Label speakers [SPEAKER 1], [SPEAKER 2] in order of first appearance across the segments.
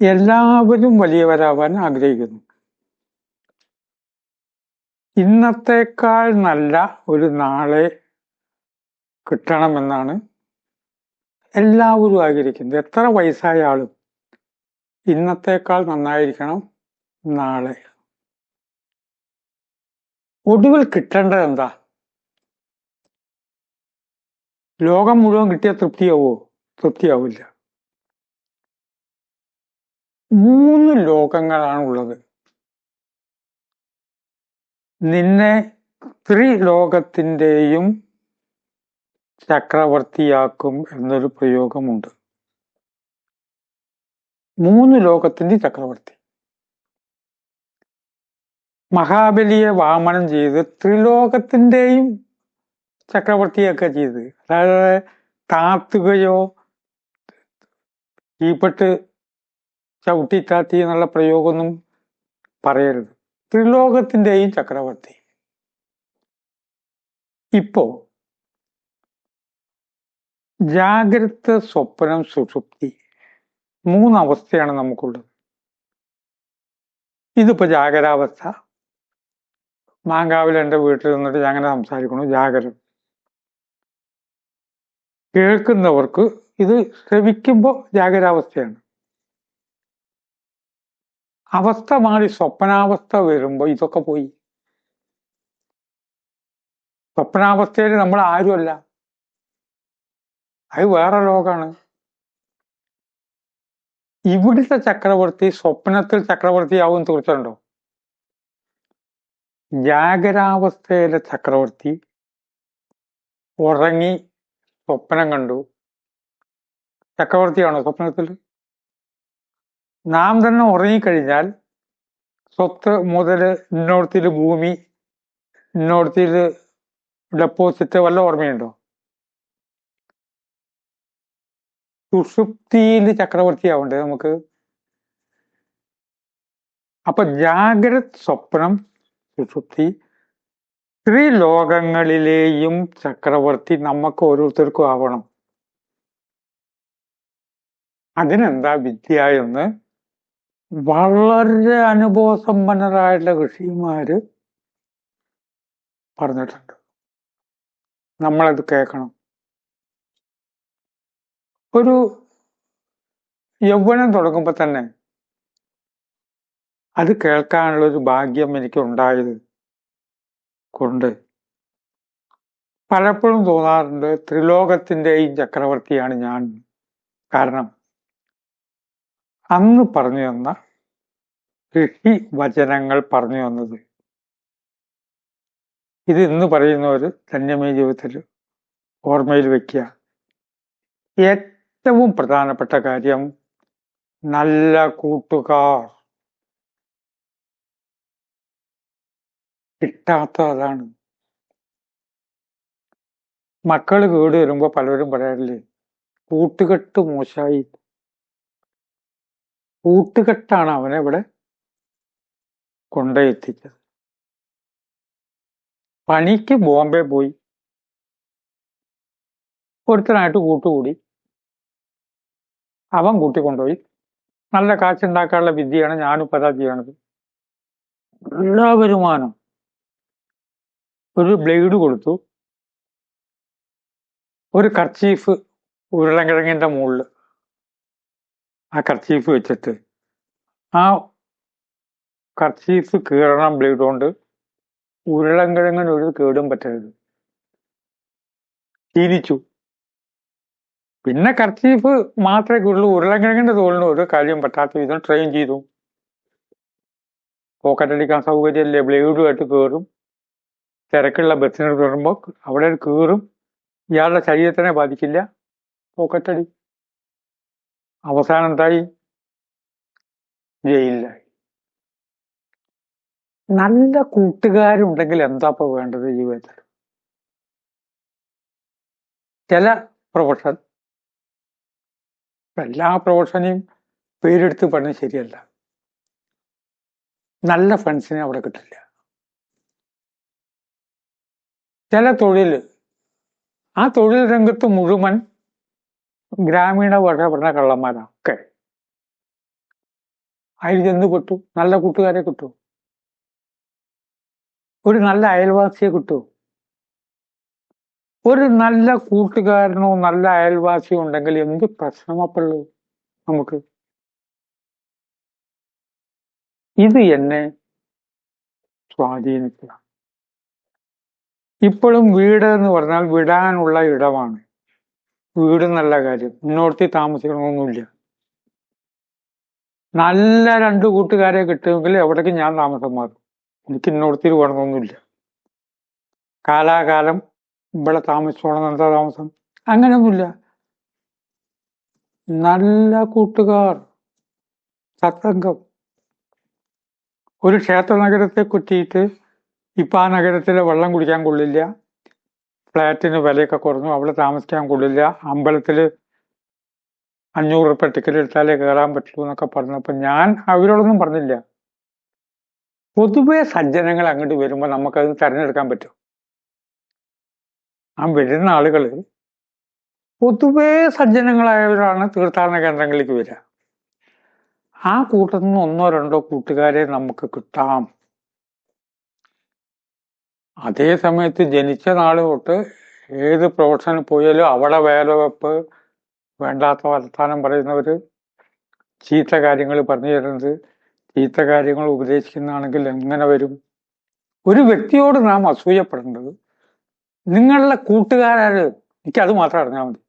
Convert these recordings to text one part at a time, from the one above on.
[SPEAKER 1] എല്ലാവരും വലിയവരാവാൻ ആഗ്രഹിക്കുന്നു. ഇന്നത്തേക്കാൾ നല്ല ഒരു നാളെ കിട്ടണമെന്നാണ് എല്ലാവരും ആഗ്രഹിക്കുന്നത്. എത്ര വയസ്സായ ആളും ഇന്നത്തേക്കാൾ നന്നായിരിക്കണം നാളെ. ഒടുവിൽ കിട്ടേണ്ടത് എന്താ? ലോകം മുഴുവൻ കിട്ടിയ തൃപ്തിയാവോ? തൃപ്തിയാവില്ല. മൂന്ന് ലോകങ്ങളാണ് ഉള്ളത്. നിന്നെ ത്രിലോകത്തിന്റെയും ചക്രവർത്തിയാക്കും എന്നൊരു പ്രയോഗമുണ്ട്. മൂന്ന് ലോകത്തിന്റെ ചക്രവർത്തി. മഹാബലിയെ വാമനം ചെയ്ത് ത്രിലോകത്തിന്റെയും ചക്രവർത്തിയൊക്കെ ചെയ്ത്. അതായത് താത്തുകയോ തീപ്പെട്ട് ചവിട്ടിത്താത്തി എന്നുള്ള പ്രയോഗമൊന്നും പറയരുത്. ത്രിലോകത്തിന്റെയും ചക്രവർത്തി. ഇപ്പോ ജാഗ്രത സ്വപ്നം സുഷുപ്തി മൂന്നവസ്ഥയാണ് നമുക്കുള്ളത്. ഇതിപ്പോ ജാഗരാവസ്ഥ. മാങ്കാവിൽ എന്റെ വീട്ടിൽ നിന്നിട്ട് ഞാൻ അങ്ങനെ സംസാരിക്കണു ജാഗരം. കേൾക്കുന്നവർക്ക് ഇത് ശ്രവിക്കുമ്പോൾ ജാഗരാവസ്ഥയാണ്. അവസ്ഥ മാറി സ്വപ്നാവസ്ഥ വരുമ്പോൾ ഇതൊക്കെ പോയി. സ്വപ്നാവസ്ഥയിൽ നമ്മൾ ആരുമല്ല. അത് വേറെ ലോകമാണ് ഇവിടുത്തെ ചക്രവർത്തി സ്വപ്നത്തിൽ ചക്രവർത്തിയാവും തീർച്ചയുണ്ടോ ജാഗരാവസ്ഥയിലെ ചക്രവർത്തി ഉറങ്ങി സ്വപ്നം കണ്ടു. ചക്രവർത്തിയാണോ സ്വപ്നത്തിൽ? നാം തന്നെ ഉറങ്ങിക്കഴിഞ്ഞാൽ സ്വത്ത് മുതൽ ഇന്നോടത്തിൽ ഭൂമി ഇന്നോടത്തിൽ ഡെപ്പോസിറ്റ് വല്ല ഓർമ്മയുണ്ടോ? സുഷുപ്തിയിൽ ചക്രവർത്തിയാവണ്ടേ നമുക്ക്? അപ്പൊ ജാഗ്രത് സ്വപ്നം സുഷുപ്തി ത്രിലോകങ്ങളിലെയും ചക്രവർത്തി നമുക്ക് ഓരോരുത്തർക്കും ആവണം. അതിനെന്താ വിദ്യ എന്ന് വളരെ അനുഭവസമ്പന്നരായിട്ടുള്ള ഋഷിമാര് പറഞ്ഞിട്ടുണ്ട്. നമ്മളത് കേൾക്കണം. ഒരു യൗവനം തുടങ്ങുമ്പോൾ തന്നെ അത് കേൾക്കാനുള്ള ഒരു ഭാഗ്യം എനിക്ക് ഉണ്ടായത് കൊണ്ട് പലപ്പോഴും തോന്നാറുണ്ട് ത്രിലോകത്തിന്റെയും ചക്രവർത്തിയാണ് ഞാൻ. കാരണം അന്ന് പറഞ്ഞു തന്ന ഋഷി വചനങ്ങൾ പറഞ്ഞു തന്നത്. ഇത് ഇന്ന് പറയുന്നവർ ധന്യമേ ജീവിതത്തിൽ ഓർമ്മയിൽ വയ്ക്കുക ഏറ്റവും പ്രധാനപ്പെട്ട കാര്യം നല്ല കൂട്ടുകാർ. കിട്ടാത്ത അതാണ് മക്കൾ കേട് വരുമ്പോ പലരും പറയാറില്ലേ കൂട്ടുകെട്ട് മോശമായി. കൂട്ടുകെട്ടാണ് അവനെ ഇവിടെ കൊണ്ടെത്തിച്ചത് പണിക്ക് ബോംബെ പോയി. ഒരുത്തനായിട്ട് കൂട്ടുകൂടി. അവൻ കൂട്ടിക്കൊണ്ടുപോയി. നല്ല കാശുണ്ടാക്കാനുള്ള വിദ്യയാണ് ഞാനും അതാ ചെയ്യണത്. എല്ലാ വരുമാനം ഒരു ബ്ലേഡ് കൊടുത്തു. ഒരു കർച്ചീഫ് ഉരുളൻകിഴങ്ങിന്റെ മുകളിൽ ആ കർച്ചീഫ് വെച്ചിട്ട്. ആ കർച്ചീഫ് കീറണം ബ്ലേഡ് കൊണ്ട് ഒരു കേടും പറ്റരുത്. ശീലിച്ചു. പിന്നെ കർച്ചീഫ് മാത്രമേ ഉള്ളൂ ഉരുളൻകിഴങ്ങിന്റെ തോളിന് ഒരു കാര്യം പറ്റാത്ത വിധം ട്രെയിൻ ചെയ്തു. പോക്കറ്റടിക്കാൻ സൗകര്യമില്ലേ? ബ്ലേഡുമായിട്ട് കയറും തിരക്കുള്ള ബസ്സിന് കയറുമ്പോൾ അവിടെ കീറും. ഇയാളുടെ ശരീരത്തിനെ ബാധിക്കില്ല. പോക്കറ്റടി. അവസാനം എന്തായി ജയിലിലായി. നല്ല കൂട്ടുകാരുണ്ടെങ്കിൽ എന്താ ഇപ്പൊ വേണ്ടത് ജീവിതത്തിൽ ചില പ്രൊഫഷൻ എല്ലാ പ്രൊഫഷനെയും പേരെടുത്ത് പറഞ്ഞ് ശരിയല്ല. നല്ല ഫ്രണ്ട്സിനെ അവിടെ കിട്ടില്ല. ചില തൊഴിൽ ആ തൊഴിൽ രംഗത്ത് മുഴുവൻ ഗ്രാമീണ ഭാഷ പറഞ്ഞ കള്ളന്മാരാണ് ഒക്കെ. അതിൽ ചെന്ന് കിട്ടു? നല്ല കൂട്ടുകാരെ കിട്ടും. ഒരു നല്ല അയൽവാസിയെ കിട്ടും. ഒരു നല്ല കൂട്ടുകാരനോ നല്ല അയൽവാസിയോ ഉണ്ടെങ്കിൽ എന്ത് പ്രശ്നമപ്പുള്ളൂ നമുക്ക്? ഇത് എന്നെ സ്വാധീനിക്കുക ഇപ്പോഴും വീട് എന്ന് പറഞ്ഞാൽ വിടാനുള്ള ഇടമാണ്. വീട് നല്ല കാര്യം. മുന്നോർത്തി താമസിക്കണമെന്നില്ല നല്ല രണ്ട് കൂട്ടുകാരെ കിട്ടുമെങ്കിൽ എവിടേക്ക് ഞാൻ താമസം മാറും. എനിക്ക് ഇന്നോടത്തിൽ വേണമെന്നൊന്നുമില്ല. കാലാകാലം ഇവിടെ താമസിച്ചോണം എന്താ താമസം? അങ്ങനെയൊന്നുമില്ല. നല്ല കൂട്ടുകാർ സത്സംഗം. ഒരു ക്ഷേത്ര നഗരത്തെ കുറ്റിയിട്ട് ഇപ്പൊ ആ നഗരത്തിലെ വെള്ളം കുടിക്കാൻ കൊള്ളില്ല. ഫ്ലാറ്റിന് വിലയൊക്കെ കുറഞ്ഞു. അവിടെ താമസിക്കാൻ കൊള്ളില്ല. അമ്പലത്തിൽ അഞ്ഞൂറ് റുപ്യ ടിക്കറ്റ് എടുത്താലേ കയറാൻ പറ്റുള്ളൂ എന്നൊക്കെ പറഞ്ഞപ്പോ ഞാൻ അവരോടൊന്നും പറഞ്ഞില്ല. പൊതുവെ സജ്ജനങ്ങൾ അങ്ങോട്ട് വരുമ്പോൾ നമുക്കത് തെരഞ്ഞെടുക്കാൻ പറ്റും. ആ വരുന്ന ആളുകൾ പൊതുവേ സജ്ജനങ്ങളായവരാണ് തീർത്ഥാടന കേന്ദ്രങ്ങളിലേക്ക് വരിക. ആ കൂട്ടത്തിൽ നിന്ന് ഒന്നോ രണ്ടോ കൂട്ടുകാരെ നമുക്ക് കിട്ടാം. അതേ സമയത്ത് ജനിച്ച നാൾ തൊട്ട് ഏത് പ്രൊഫഷനിൽ പോയാലും അവിടെ വേല വെപ്പ് വേണ്ടാത്ത വർത്താനം പറയുന്നവർ ചീത്ത കാര്യങ്ങൾ പറഞ്ഞു തരുന്നത് ചീത്ത കാര്യങ്ങൾ ഉപദേശിക്കുന്നതാണെങ്കിൽ എങ്ങനെ വരും? ഒരു വ്യക്തിയോട് നാം അസൂയപ്പെടേണ്ടത് നിങ്ങളുടെ കൂട്ടുകാരാര് എനിക്ക് അത് മാത്രം അറിഞ്ഞാൽ മതി.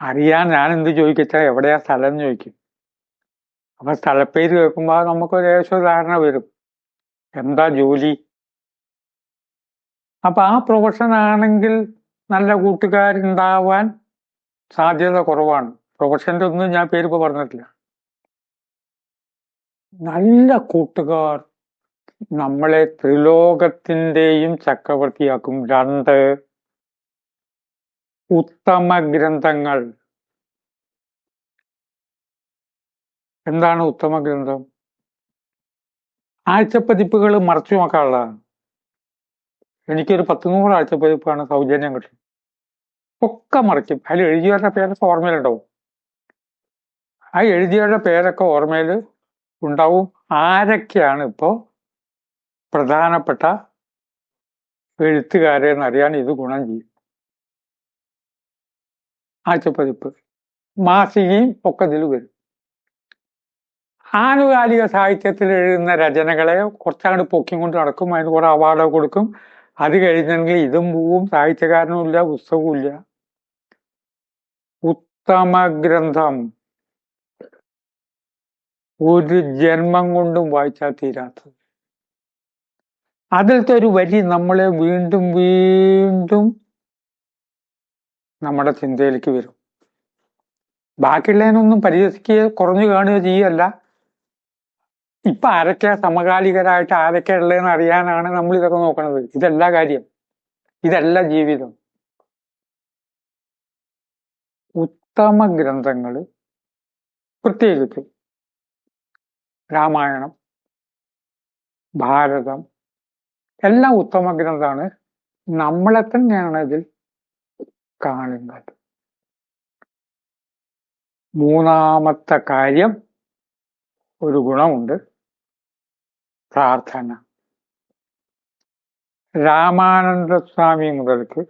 [SPEAKER 1] അറിയാൻ ഞാൻ എന്ത് ചോദിക്കച്ചാ എവിടെയാ സ്ഥലം എന്ന് ചോദിക്കും. അപ്പൊ സ്ഥലപ്പേര് കേൾക്കുമ്പോൾ നമുക്കൊരു ഏകദേശം ധാരണ വരും. എന്താ ജോലി? അപ്പൊ ആ പ്രൊഫഷൻ ആണെങ്കിൽ നല്ല കൂട്ടുകാരുണ്ടാവാൻ സാധ്യത കുറവാണ്. പ്രൊഫഷന്റെ ഒന്നും ഞാൻ പേര് ഇപ്പൊ പറഞ്ഞിട്ടില്ല. നല്ല കൂട്ടുകാർ നമ്മളെ ത്രിലോകത്തിന്റെയും ചക്രവർത്തിയാക്കും. രണ്ട് ഉത്തമ ഗ്രന്ഥങ്ങൾ. എന്താണ് ഉത്തമ ഗ്രന്ഥം? ആഴ്ചപ്പതിപ്പുകൾ മറച്ചു നോക്കാനുള്ളതാണ്. എനിക്കൊരു പത്ത് നൂറ് ആഴ്ചപ്പതിപ്പാണ് സൗജന്യം കിട്ടും ഒക്കെ മറിക്കും അതിൽ എഴുതിയവരുടെ പേരൊക്കെ ഓർമ്മയിലുണ്ടാവും ആ എഴുതിയവരുടെ പേരൊക്കെ ഓർമ്മയിൽ ഉണ്ടാവും. ആരൊക്കെയാണ് ഇപ്പോൾ പ്രധാനപ്പെട്ട എഴുത്തുകാരെ എന്നറിയാൻ ഇത് ഗുണം ചെയ്യും. ആഴ്ചപ്പതിപ്പ്. മാസികയും ഒക്കെ ഇതിൽ വരും. ആനുകാലിക സാഹിത്യത്തിൽ എഴുതുന്ന രചനകളെ കുറച്ചങ്ങോട്ട് പൊക്കിയും കൊണ്ട് നടക്കും. അതിന് കുറെ അവാർഡ് കൊടുക്കും. അത് കഴിഞ്ഞെങ്കിൽ ഇതും പോവും സാഹിത്യകാരനും ഇല്ല പുസ്തകവും ഇല്ല. ഉത്തമ ഗ്രന്ഥം ഒരു ജന്മം കൊണ്ടും വായിച്ചാൽ തീരാത്തത്. അതിലത്തെ ഒരു വരി നമ്മളെ വീണ്ടും വീണ്ടും നമ്മുടെ ചിന്തയിലേക്ക് വരും. ബാക്കിയുള്ളതിനൊന്നും പരിഹസിക്കുകയോ കുറഞ്ഞു കാണുകയോ ചെയ്യല്ല ഇപ്പൊ ആരൊക്കെ സമകാലികരായിട്ട് ആരൊക്കെ ഉള്ളതെന്ന് അറിയാനാണ് നമ്മൾ ഇതൊക്കെ നോക്കുന്നത് ഇതല്ല കാര്യം. ഇതല്ല ജീവിതം. ഉത്തമ ഗ്രന്ഥങ്ങൾ പ്രത്യേകിച്ച് രാമായണം ഭാരതം എല്ലാം ഉത്തമ ഗ്രന്ഥമാണ്. നമ്മളെ തന്നെയാണ് ഇതിൽ കാണുന്നത്. മൂന്നാമത്തെ കാര്യം ഒരു ഗുണമുണ്ട്. പ്രാർത്ഥന. രാമാനന്ദ സ്വാമി മുതൽക്ക്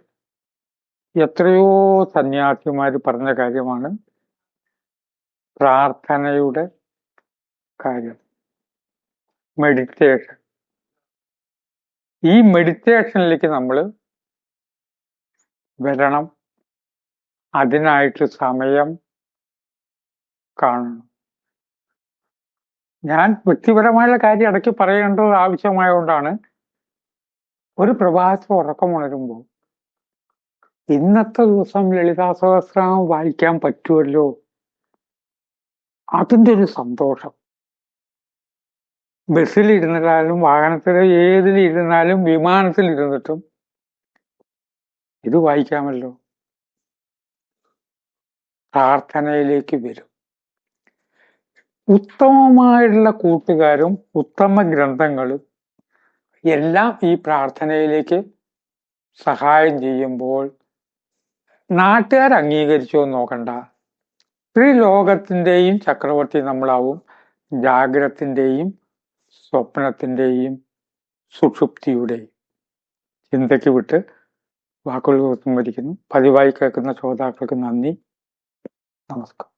[SPEAKER 1] എത്രയോ സന്യാസിമാർ പറഞ്ഞ കാര്യമാണ് പ്രാർത്ഥനയുടെ കാര്യം. മെഡിറ്റേഷൻ ഈ മെഡിറ്റേഷനിലേക്ക് നമ്മൾ വരണം. അതിനായിട്ട് സമയം കാണണം. ഞാൻ വ്യക്തിപരമായുള്ള കാര്യം ഇടയ്ക്ക് പറയേണ്ടത് ആവശ്യമായതുകൊണ്ടാണ്. ഒരു പ്രഭാതത്തിൽ ഉറക്കമുണരുമ്പോൾ ഇന്നത്തെ ദിവസം ലളിതാ സഹസ്രാമം വായിക്കാൻ പറ്റുമല്ലോ? അതിന്റെ ഒരു സന്തോഷം. ബസ്സിലിരുന്നാലും വാഹനത്തിൽ ഏതിലിരുന്നാലും വിമാനത്തിലിരുന്നിട്ടും ഇത് വായിക്കാമല്ലോ? പ്രാർത്ഥനയിലേക്ക് വരും. ഉത്തമമായിട്ടുള്ള കൂട്ടുകാരും ഉത്തമ ഗ്രന്ഥങ്ങളും എല്ലാം ഈ പ്രാർത്ഥനയിലേക്ക് സഹായം ചെയ്യുമ്പോൾ നാട്ടുകാർ അംഗീകരിച്ചോ നോക്കണ്ട. ത്രിലോകത്തിന്റെയും ചക്രവർത്തി നമ്മളാവും. ജാഗ്രത്തിന്റെയും സ്വപ്നത്തിന്റെയും സുഷുപ്തിയുടെയും ചിന്തയ്ക്ക് വിട്ട് വാക്കുകൾ ഉപസംഹരിക്കുന്നു പതിവായി കേൾക്കുന്ന ശ്രോതാക്കൾക്ക് നന്ദി. നമസ്കാരം.